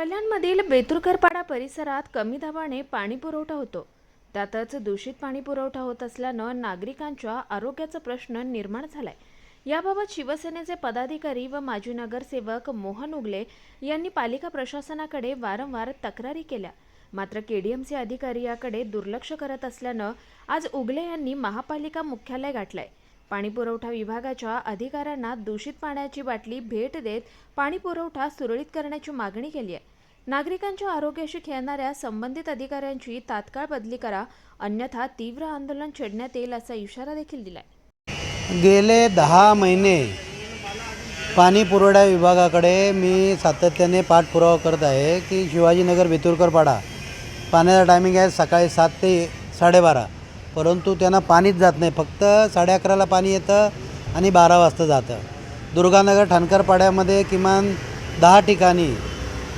कल्याणमधील बेतुरकरपाडा परिसरात कमी दाबाने पाणी पुरवठा होतो. त्यातच दूषित पाणी पुरवठा होत असल्यानं नागरिकांच्या आरोग्याचा प्रश्न निर्माण झालाय. याबाबत शिवसेनेचे पदाधिकारी व माजी नगरसेवक मोहन उगले यांनी पालिका प्रशासनाकडे वारंवार तक्रारी केल्या. मात्र केडीएमसी अधिकारी याकडे दुर्लक्ष करत असल्यानं आज उगले यांनी महापालिका मुख्यालय गाठलंय. पाणीपुरवठा विभागाच्या अधिकाऱ्यांना दूषित पाण्याची बाटली भेट देत पाणी पुरवठा सुरळीत करण्याची मागणी केली आहे. नागरिकांच्या आरोग्याशी खेळणाऱ्या संबंधित अधिकाऱ्यांची तात्काळ बदली करा अन्यथा तीव्र आंदोलन छेडण्यात येईल असा इशारा देखील दिलाय. गेले दहा महिने पाणी पुरवठा विभागाकडे मी सातत्याने पाठपुरावा करत आहे की शिवाजीनगर बेतुरकरपाडा पाण्याचा टायमिंग आहे सकाळी सात ते साडेबारा. परंतु त्यांना पाणीच जात नाही. फक्त साडे अकराला पाणी येतं आणि बारा वाजता जातं. दुर्गानगर ठाणकरपाड्यामध्ये किमान दहा ठिकाणी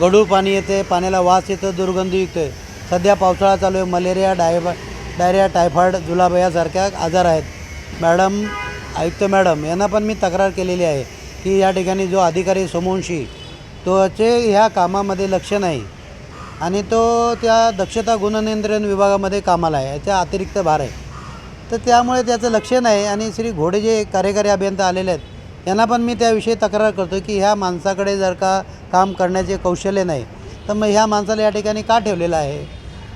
गढूळ पाणी येते पाण्याला वास येतं दुर्गंधीयुक्त आहे सध्या पावसाळा चालू आहे. मलेरिया डायबा डायरिया टायफॉईड जुलाब यासारख्या आजार आहेत. मॅडम आयुक्त मॅडम यांना पण मी तक्रार केलेली आहे की या ठिकाणी जो अधिकारी सोमवंशी तोचे ह्या कामामध्ये लक्ष नाही. आणि तो त्या दक्षता गुणनियंत्रण विभागामध्ये कामाला आहे. याच्या अतिरिक्त भार आहे. तर त्यामुळे त्याचं लक्ष नाही आणि श्री घोडे जे कार्यकारी अभियंता आलेले आहेत यांना पण मी त्याविषयी तक्रार करतो की ह्या माणसाकडे जर का काम करण्याचे कौशल्य नाही तर मग ह्या माणसाला या ठिकाणी का ठेवलेलं आहे?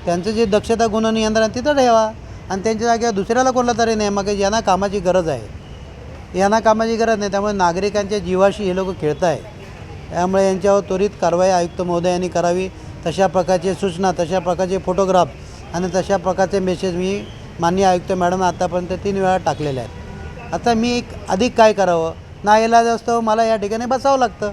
त्यांचं जे दक्षता गुणनियंत्रण तिथं ठेवा आणि त्यांच्या जागेवर दुसऱ्याला कोणला तरी नाही मग यांना कामाची गरज आहे. यांना कामाची गरज नाही त्यामुळे नागरिकांच्या जीवाशी हे लोक खेळत आहे त्यामुळे यांच्यावर त्वरित कारवाई आयुक्त महोदयांनी करावी. तशा प्रकारचे सूचना तशा प्रकारचे फोटोग्राफ आणि तशा प्रकारचे मेसेज मी माननीय आयुक्त मॅडम आतापर्यंत तीन वेळा टाकलेले आहेत. आता मी एक अधिक काय करावं? ना इलाज असतो मला या ठिकाणी बसावं लागतं.